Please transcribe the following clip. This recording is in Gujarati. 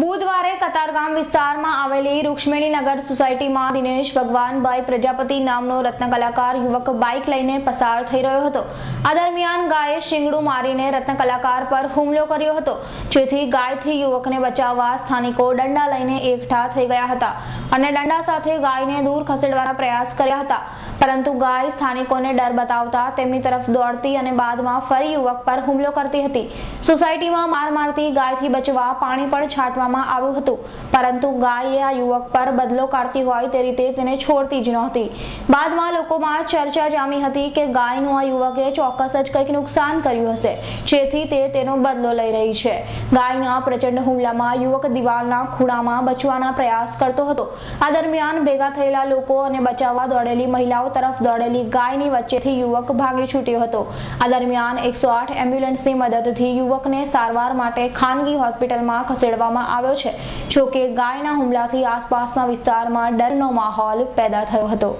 બુધવારે કતારગામ વિસ્તારમાં આવેલી રૂક્ષ્મણીનગર સોસાયટીમાં દિનેશ ભગવાનભાઈ પ્રજાપતિ નામનો રત્ન કલાકાર યુવક બાઇક લઈને પસાર થઈ રહ્યો હતો. આ દરમિયાન ગાયે શિંગડું મારીને રત્ન કલાકાર પર હુમલો કર્યો હતો. જેથી ગાયથી યુવકને બચાવવા સ્થાનિકો દંડા લઈને એકઠા થઈ ગયા હતા. અને દંડા સાથે ગાયને દૂર ખસેડવાના પ્રયાસ કર્યા હતા. પરંતુ ગાય સ્થાનિકોને ડર બતાવતા તેમની તરફ દોડતી અને બાદમાં ફરી યુવક પર હુમલો કરતી હતી. સોસાયટીમાં માર મારતી ગાયથી બચવા પાણી પણ છાંટવામાં આવ્યું હતું. પરંતુ ગાયે આ યુવક પર બદલો કાઢતી હોય તે રીતે તેને છોડતી જ નહોતી. બાદમાં લોકોમાં ચર્ચા જામી હતી કે ગાયનું આ યુવકે ચોક્કસ જ કંઈક નુકસાન કર્યું હશે, જેથી તે તેનો બદલો લઈ રહી છે. ગાયના પ્રચંડ હુમલામાં યુવક દિવાલના ખૂણામાં બચવાના પ્રયાસ કરતો હતો. આ દરમિયાન ભેગા થયેલા લોકો અને બચાવવા દોડેલી મહિલાઓ તરફ દોડેલી ગાયની વચ્ચેથી યુવક ભાગી છૂટ્યો હતો. આ દરમિયાન એકસો આઠ એમ્બ્યુલન્સની મદદથી યુવકને સારવાર માટે ખાનગી હોસ્પિટલમાં ખસેડવામાં આવ્યો છે, જોકે ગાયના હુમલાથી આસપાસના વિસ્તારમાં ડરનો માહોલ પેદા થયો હતો.